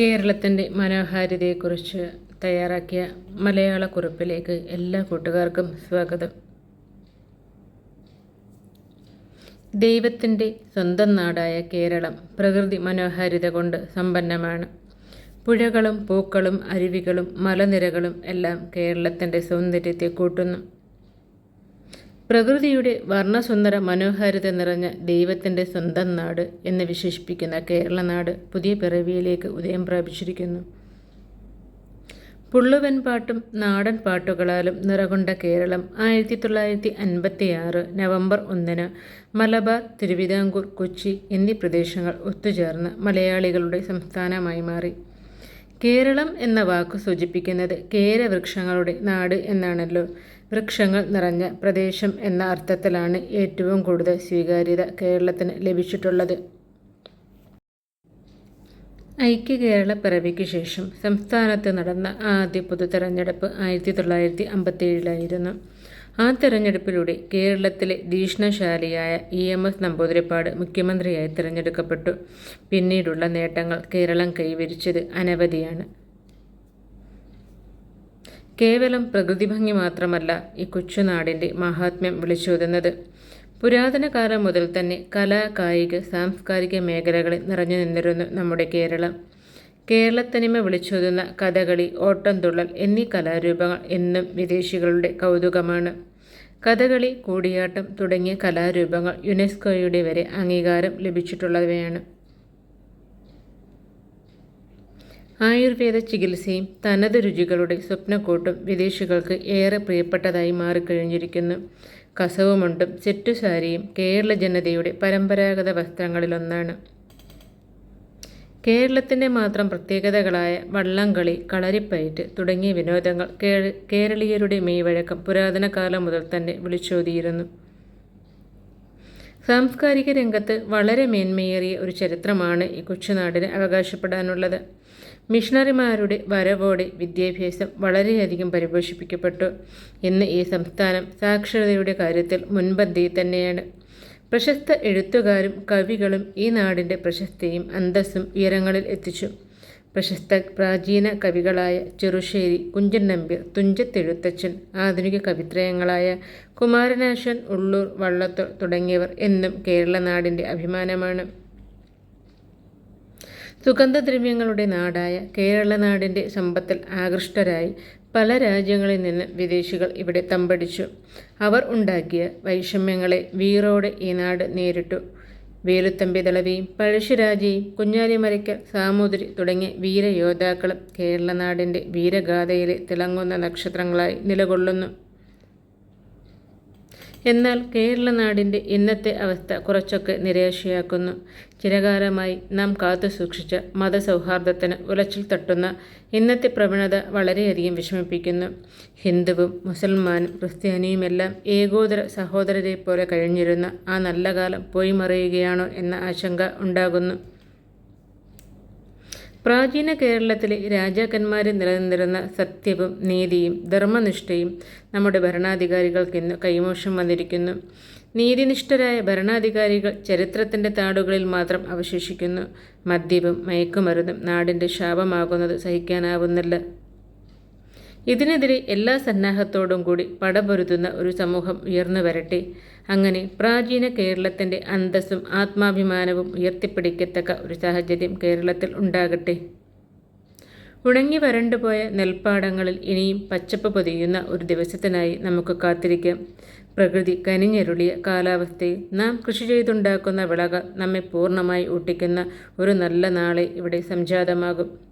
കേരളത്തിന്റെ മനോഹാരിതയെക്കുറിച്ച് തയ്യാറാക്കിയ മലയാള കുറിപ്പിലേക്ക് എല്ലാ കൂട്ടുകാർക്കും സ്വാഗതം. ദൈവത്തിന്റെ സ്വന്തം നാടായ കേരളം പ്രകൃതി മനോഹാരിത കൊണ്ട് സമ്പന്നമാണ്. പുഴകളും പൂക്കളും അരുവികളും മലനിരകളും എല്ലാം കേരളത്തിന്റെ സൗന്ദര്യത്തെ കൂട്ടുന്നു. പ്രകൃതിയുടെ വർണസുന്ദര മനോഹാരിത നിറഞ്ഞ ദൈവത്തിന്റെ സ്വന്തം നാട് എന്ന് വിശേഷിപ്പിക്കുന്ന കേരളനാട് പുതിയ പിറവിയിലേക്ക് ഉദയം പ്രാപിച്ചിരിക്കുന്നു. പുള്ളുവൻ പാട്ടും നാടൻ പാട്ടുകളാലും നിറകൊണ്ട കേരളം ആയിരത്തി തൊള്ളായിരത്തി അൻപത്തി ആറ് നവംബർ ഒന്നിന് മലബാർ തിരുവിതാംകൂർ കൊച്ചി എന്നീ പ്രദേശങ്ങൾ ഒത്തുചേർന്ന് മലയാളികളുടെ സംസ്ഥാനമായി മാറി. കേരളം എന്ന വാക്ക് സൂചിപ്പിക്കുന്നത് കേരവൃക്ഷങ്ങളുടെ നാട് എന്നാണല്ലോ. വൃക്ഷങ്ങൾ നിറഞ്ഞ പ്രദേശം എന്ന അർത്ഥത്തിലാണ് ഏറ്റവും കൂടുതൽ സ്വീകാര്യത കേരളത്തിന് ലഭിച്ചിട്ടുള്ളത്. ഐക്യ കേരള പിറവിക്ക് ശേഷം സംസ്ഥാനത്ത് നടന്ന ആദ്യ പൊതു തെരഞ്ഞെടുപ്പ് ആയിരത്തി തൊള്ളായിരത്തി അമ്പത്തേഴിലായിരുന്നു ആ തെരഞ്ഞെടുപ്പിലൂടെ കേരളത്തിലെ ദീക്ഷണശാലിയായ ഇ എം എസ് നമ്പൂതിരിപ്പാട് മുഖ്യമന്ത്രിയായി തിരഞ്ഞെടുക്കപ്പെട്ടു. പിന്നീടുള്ള നേട്ടങ്ങൾ കേരളം കൈവരിച്ചത് അനവധിയാണ്. കേവലം പ്രകൃതിഭംഗി മാത്രമല്ല ഈ കൊച്ചുനാടിന്റെ മഹാത്മ്യം വിളിച്ചോതുന്നത്. പുരാതന കാലം മുതൽ തന്നെ കലാ കായിക സാംസ്കാരിക മേഖലകളിൽ നിറഞ്ഞു നിന്നിരുന്നു നമ്മുടെ കേരളം. കേരളത്തനിമ വിളിച്ചോതുന്ന കഥകളി ഓട്ടംതുള്ളൽ എന്നീ കലാരൂപങ്ങൾ എന്നും വിദേശികളുടെ കൗതുകമാണ്. കഥകളി കൂടിയാട്ടം തുടങ്ങിയ കലാരൂപങ്ങൾ യുനെസ്കോയുടെ വരെ അംഗീകാരം ലഭിച്ചിട്ടുള്ളവയാണ്. ആയുർവേദ ചികിത്സയും തനത് രുചികളുടെ സ്വപ്നക്കൂട്ടും വിദേശികൾക്ക് ഏറെ പ്രിയപ്പെട്ടതായി മാറിക്കഴിഞ്ഞിരിക്കുന്നു. കസവുമുണ്ടും സെറ്റുസാരിയും കേരള ജനതയുടെ പരമ്പരാഗത വസ്ത്രങ്ങളിലൊന്നാണ്. കേരളത്തിന്റെ മാത്രം പ്രത്യേകതകളായ വള്ളംകളി കളരിപ്പയറ്റ് തുടങ്ങിയ വിനോദങ്ങൾ കേരളീയരുടെ മെയ്വഴക്കം പുരാതന കാലം മുതൽ തന്നെ വിളിച്ചോതിയിരുന്നു. സാംസ്കാരിക രംഗത്ത് വളരെ മേന്മയേറിയ ഒരു ചരിത്രമാണ് ഈ കൊച്ചുനാടിന് അവകാശപ്പെടാനുള്ളത്. മിഷണറിമാരുടെ വരവോടെ വിദ്യാഭ്യാസം വളരെയധികം പരിപോഷിപ്പിക്കപ്പെട്ടു. ഇന്ന് ഈ സംസ്ഥാനം സാക്ഷരതയുടെ കാര്യത്തിൽ മുൻപന്തിയിൽ തന്നെയാണ്. പ്രശസ്ത എഴുത്തുകാരും കവികളും ഈ നാടിന്റെ പ്രശസ്തിയും അന്തസ്സും ഉയരങ്ങളിൽ എത്തിച്ചു. പ്രശസ്ത പ്രാചീന കവികളായ ചെറുശ്ശേരി കുഞ്ചൻ നമ്പ്യർ തുഞ്ചത്തെഴുത്തച്ഛൻ ആധുനിക കവിത്രയങ്ങളായ കുമാരനാശൻ ഉള്ളൂർ വള്ളത്തോൾ തുടങ്ങിയവർ എന്നും കേരള നാടിന്റെ അഭിമാനമാണ്. സുഗന്ധദ്രവ്യങ്ങളുടെ നാടായ കേരള നാടിന്റെ സമ്പത്തിൽ ആകൃഷ്ടരായി പല രാജ്യങ്ങളിൽ നിന്ന് വിദേശികൾ ഇവിടെ തമ്പടിച്ചു. അവർ ഉണ്ടാക്കിയ വൈഷമ്യങ്ങളെ വീറോടെ ഈ നാട് നേരിട്ടു. വേലുത്തമ്പി ദളവിയും പഴശ്ശിരാജയും കുഞ്ഞാലിമരയ്ക്കൽ സാമൂതിരി തുടങ്ങിയ വീരയോദ്ധാക്കളും കേരളനാടിന്റെ വീരഗാഥയിലെ തിളങ്ങുന്ന നക്ഷത്രങ്ങളായി നിലകൊള്ളുന്നു. എന്നാൽ കേരള നാടിന്റെ ഇന്നത്തെ അവസ്ഥ കുറച്ചൊക്കെ നിരാശയാക്കുന്നു. ചിരകാലമായി നാം കാത്തു സൂക്ഷിച്ച മതസൗഹാർദ്ദത്തിന് ഉലച്ചിൽ തട്ടുന്ന ഇന്നത്തെ പ്രവണത വളരെയധികം വിഷമിപ്പിക്കുന്നു. ഹിന്ദുവും മുസൽമാനും ക്രിസ്ത്യാനിയുമെല്ലാം ഏകോദര സഹോദരരെ പോലെ കഴിഞ്ഞിരുന്ന ആ നല്ല കാലം പോയി മറിയുകയാണോ എന്ന ആശങ്ക ഉണ്ടാകുന്നു. പ്രാചീന കേരളത്തിലെ രാജാക്കന്മാർ നിലനിന്നിരുന്ന സത്യവും നീതിയും ധർമ്മനിഷ്ഠയും നമ്മുടെ ഭരണാധികാരികൾക്ക് ഇന്ന് കൈമോശം വന്നിരിക്കുന്നു. നീതിനിഷ്ഠരായ ഭരണാധികാരികൾ ചരിത്രത്തിന്റെ താടുകളിൽ മാത്രം അവശേഷിക്കുന്നു. മദ്യവും മയക്കുമരുന്നും നാടിന്റെ ശാപമാകുന്നത് സഹിക്കാനാവുന്നില്ല. ഇതിനെതിരെ എല്ലാ സന്നാഹത്തോടും കൂടി പടപൊരുതുന്ന ഒരു സമൂഹം ഉയർന്നു വരട്ടെ. അങ്ങനെ പ്രാചീന കേരളത്തിന്റെ അന്തസ്സും ആത്മാഭിമാനവും ഉയർത്തിപ്പിടിക്കത്തക്ക ഒരു സാഹചര്യം കേരളത്തിൽ ഉണ്ടാകട്ടെ. ഉണങ്ങി വരണ്ടുപോയ നെൽപ്പാടങ്ങളിൽ ഇനിയും പച്ചപ്പ് പൊതിയുന്ന ഒരു ദിവസത്തിനായി നമുക്ക് കാത്തിരിക്കാം. പ്രകൃതി കനിഞ്ഞരുളിയ കാലാവസ്ഥയിൽ നാം കൃഷി ചെയ്തുണ്ടാക്കുന്ന വിളകൾ നമ്മെ പൂർണമായി ഒട്ടിക്കുന്ന ഒരു നല്ല നാളെ ഇവിടെ സംജാതമാകും.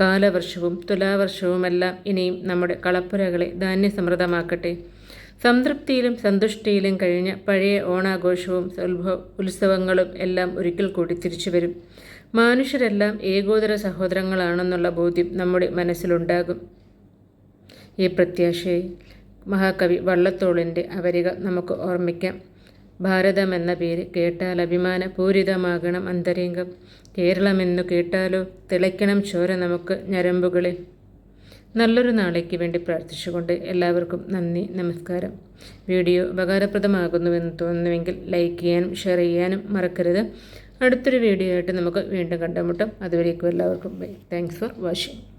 കാലവർഷവും തുലാവർഷവുമെല്ലാം ഇനിയും നമ്മുടെ കളപ്പുരകളെ ധാന്യസമൃദ്ധമാക്കട്ടെ. സംതൃപ്തിയിലും സന്തുഷ്ടിയിലും കഴിഞ്ഞ പഴയ ഓണാഘോഷവും ഉത്സവങ്ങളും എല്ലാം ഒരിക്കൽ കൂടി തിരിച്ചു വരും. മനുഷ്യരെല്ലാം ഏകോദര സഹോദരങ്ങളാണെന്നുള്ള ബോധ്യം നമ്മുടെ മനസ്സിലുണ്ടാകും. ഈ പ്രത്യാശയെ മഹാകവി വള്ളത്തോളിന്റെ അവരിക നമുക്ക് ഓർമ്മിക്കാം. ഭാരതം എന്ന പേര് കേട്ടാൽ അഭിമാന പൂരിതമാകണം അന്തരംഗം കേരളമെന്നു കേട്ടാലോ തിളയ്ക്കണം ചോര നമുക്ക് ഞരമ്പുകളിൽ നല്ലൊരു നാളേക്ക് വേണ്ടി പ്രാർത്ഥിച്ചുകൊണ്ട് എല്ലാവർക്കും നന്ദി നമസ്കാരം. വീഡിയോ ഉപകാരപ്രദമാകുന്നുവെന്ന് തോന്നുന്നുവെങ്കിൽ ലൈക്ക് ചെയ്യാനും ഷെയർ ചെയ്യാനും മറക്കരുത്. അടുത്തൊരു വീഡിയോ ആയിട്ട് നമുക്ക് വീണ്ടും കണ്ടുമുട്ടും. അതുവരേക്കും എല്ലാവർക്കും ബൈ. Thanks for watching